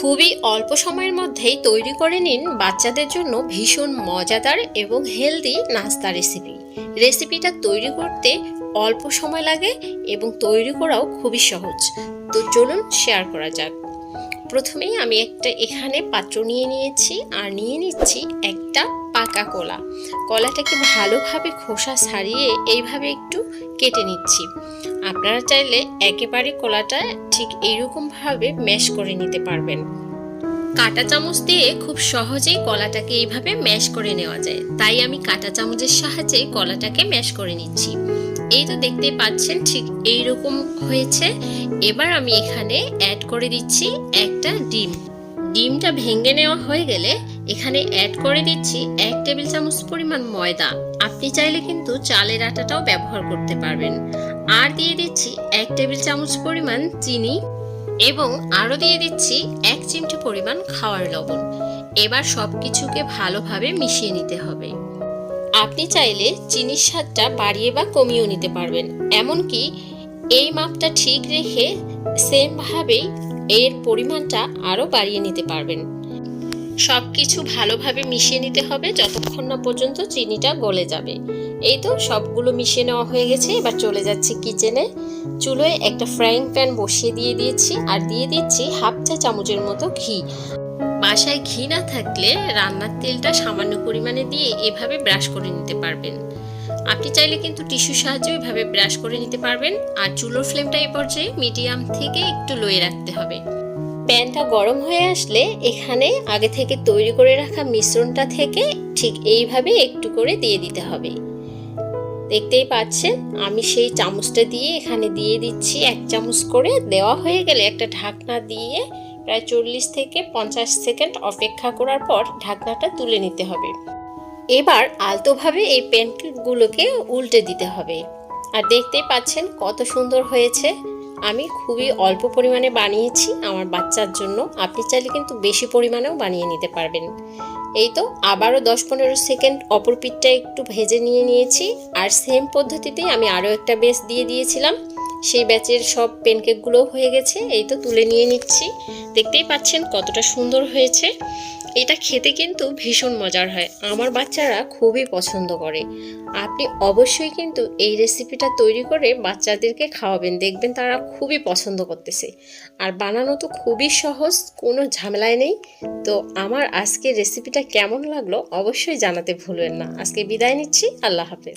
খুবই অল্প সময়ের মধ্যেই তৈরি করে নিন বাচ্চাদের জন্য ভীষণ মজাদার এবং হেলদি নাস্তা রেসিপি রেসিপিটা তৈরি করতে অল্প সময় লাগে এবং তৈরি করাও খুবই সহজ। তো চলুন শেয়ার করা যাক। প্রথমেই আমি একটা এখানে পাত্র নিয়ে নিয়েছি আর নিয়ে নিচ্ছি একটা পাকা কলা। কলাটাকে ভালোভাবে খোসা ছাড়িয়ে এইভাবে একটু কেটে নিচ্ছি। আপনারা চাইলে একেবারে কলাটা ঠিক এইরকমভাবে ম্যাশ করে নিতে পারবেন। কাটা চামচ দিয়ে খুব সহজেই কলাটাকে এইভাবে ম্যাশ করে নেওয়া যায়। তাই আমি কাটা চামচের সাহায্যে কলাটাকে ম্যাশ করে নিচ্ছি। এই তো দেখতে পাচ্ছেন ঠিক এই রকম হয়েছে। এবার আমি এখানে অ্যাড করে দিচ্ছি একটা ডিম। ডিমটা ভেঙে নেওয়া হয়ে গেলে এখানে অ্যাড করে দিচ্ছি এক টেবিল চামচ পরিমাণ ময়দা। আপনি চাইলে কিন্তু চালের আটাটাও ব্যবহার করতে পারবেন। আর দিয়ে দিচ্ছি এক টেবিল চামচ পরিমাণ চিনি এবং আরও দিয়ে দিচ্ছি এক চিমটি পরিমাণ খাওয়ার লবণ। এবার সব কিছুকে ভালোভাবে মিশিয়ে নিতে হবে। আপনি চাইলে চিনির স্বাদটা বাড়িয়ে বা কমিয়েও নিতে পারবেন। এমনকি এই মাপটা ঠিক রেখে সেমভাবেই এর পরিমাণটা আরও বাড়িয়ে নিতে পারবেন। সব কিছু ভালোভাবে মিশিয়ে নিতে হবে যতক্ষণ না পর্যন্ত চিনিটা গলে যাবে। এই তো সবগুলো মিশিয়ে নেওয়া হয়ে গেছে। এবার চলে যাচ্ছি কিচেনে। চুলোয় একটা ফ্রাইং প্যান বসিয়ে দিয়ে দিয়েছি আর দিয়ে দিচ্ছি হাফ চা চামচের মতো ঘি। বাসায় ঘি না থাকলে রান্নার তেলটা সামান্য পরিমাণে দিয়ে এভাবে ব্রাশ করে নিতে পারবেন। আপনি চাইলে কিন্তু টিস্যুর সাহায্যে এভাবে ব্রাশ করে নিতে পারবেন। আর চুলোর ফ্লেমটা এই পর্যায়ে মিডিয়াম থেকে একটু লোয়ে রাখতে হবে। প্যানটা গরম হয়ে আসলে এখানে আগে থেকে তৈরি করে রাখা মিশ্রণটা থেকে ঠিক এইভাবে একটু করে দিয়ে দিতে হবে। দেখতেই পাচ্ছেন, আমি সেই চামচটা দিয়ে এখানে দিয়ে দিচ্ছি এক চামচ করে। দেওয়া হয়ে গেলে একটা ঢাকনা দিয়ে প্রায় চল্লিশ থেকে পঞ্চাশ সেকেন্ড অপেক্ষা করার পর ঢাকনাটা তুলে নিতে হবে। এবার আলতোভাবে এই প্যানকেকগুলোকে উল্টে দিতে হবে। আর দেখতেই পাচ্ছেন কত সুন্দর হয়েছে। আমি খুবই অল্প পরিমাণে বানিয়েছি আমার বাচ্চার জন্য। আপনি চাইলে কিন্তু বেশি পরিমাণেও বানিয়ে নিতে পারবেন। এই তো আবারও দশ পনেরো সেকেন্ড অপর পিঠটা একটু ভেজে নিয়ে নিয়েছি। আর সেম পদ্ধতিতেই আমি আরও একটা বেস দিয়ে দিয়েছিলাম। সেই ব্যাচের সব প্যানকেকগুলো হয়ে গেছে, এই তো তুলে নিয়ে নিচ্ছি। দেখতেই পাচ্ছেন কতটা সুন্দর হয়েছে। এটা খেতে কিন্তু ভীষণ মজার হয়। আমার বাচ্চারা খুবই পছন্দ করে। আপনি অবশ্যই কিন্তু এই রেসিপিটা তৈরি করে বাচ্চাদেরকে খাওয়াবেন। দেখবেন তারা খুবই পছন্দ করতেছে। আর বানানো তো খুবই সহজ, কোনো ঝামেলায় নেই। তো আমার আজকের রেসিপিটা কেমন লাগল অবশ্যই জানাতে ভুলবেন না। আজকে বিদায় নিচ্ছি। আল্লাহ হাফেজ।